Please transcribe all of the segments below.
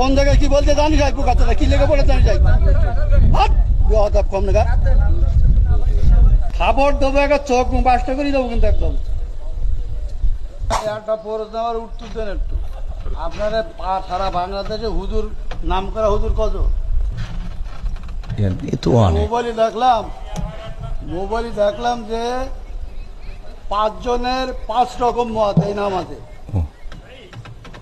কোন জায়গায় কি বলতে জানি যাই পোকাতে কি লেগে পড়ে জানি যাই। কম নাগা খাবার দেবো একটা চোখ বাসটা করে দেবো কিন্তু একদম। একটা প্রশ্ন আমার উত্তর দেন একটু। আপনারা পা- সারা বাংলাদেশে হুজুর নাম করা হুজুর কত? মোবাইলে দেখলাম মোবাইলে দেখলাম যে পাঁচজনের পাঁচ রকম মত এই নাম ও,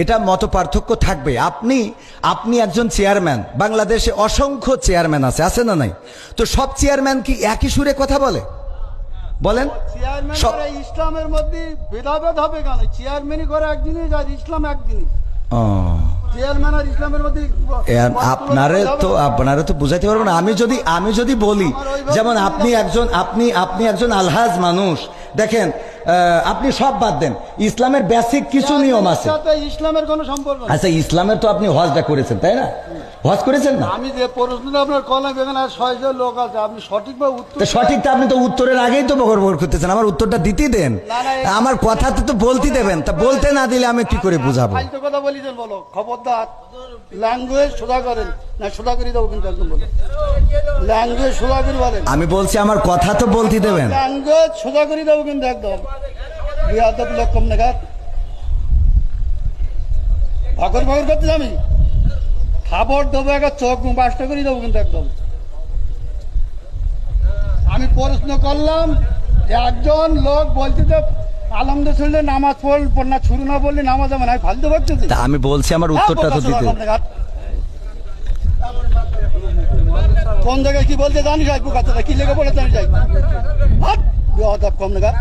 এটা মত পার্থক্য থাকবে। আপনি আপনি একজন চেয়ারম্যান। বাংলাদেশে অসংখ্য চেয়ারম্যান আছে আছে না নাই? তো সব চেয়ারম্যান কি একই সুরে কথা বলে? বলেন। ইসলামের মধ্যে ভেদাভেদ হবে কেন? চেয়ারম্যানই করে এক জিনিস আর ইসলাম এক জিনিস। আপনারে তো আপনারে তো বুঝাইতে পারব না। আমি যদি আমি যদি বলি যেমন আপনি একজন আপনি আপনি একজন আলহাজ মানুষ। দেখেন আপনি সব বাদ দেন। ইসলামের বেসিক কিছু নিয়ম আছে। ইসলামের কোনো সম্পর্ক আচ্ছা ইসলামের তো আপনি হজটা করেছেন তাই না? হজ করেছেন না? আমি যে প্রশ্নটা আপনার কলাম এখানে আর ছয়জন লোক আছে আপনি সঠিকভাবে উত্তর তো সঠিকটা আপনি তো উত্তরের আগেই তো বকর বকর করতেছেন আমার উত্তরটা দিতেই দেন। আমার কথা তো তো বলতে দেবেন তা বলতে না দিলে আমি কি করে বুঝাবো? কথা বলিছেন বলো। খবরদার। ল্যাঙ্গুয়েজ সোজা করেন। না সোজা করে দেবো কিন্তু একদম বলো। ল্যাঙ্গুয়েজ সোজা করে বলেন। আমি বলছি আমার কথা তো বলতে দেবেন। ল্যাঙ্গুয়েজ সোজা করে দেবো কিন্তু একদম। বিহাদব লোক কম নাগাদ ভগর ভগর করতে আমি খাবার দেবো একটা চোখ বাসটা করে দেবো কিন্তু একদম। আমি প্রশ্ন করলাম যে একজন লোক বলছে যে আলমদে শুনলে নামাজ না শুরু না বললে নামাজ হবে না আমি ফালতু ভাবতেছি আমি বলছি আমার উত্তরটা তো দিতে। কোন জায়গায় কি বলতে জানি যাই কি লেগে পড়ে জানি যাই হাট কম নাগাদ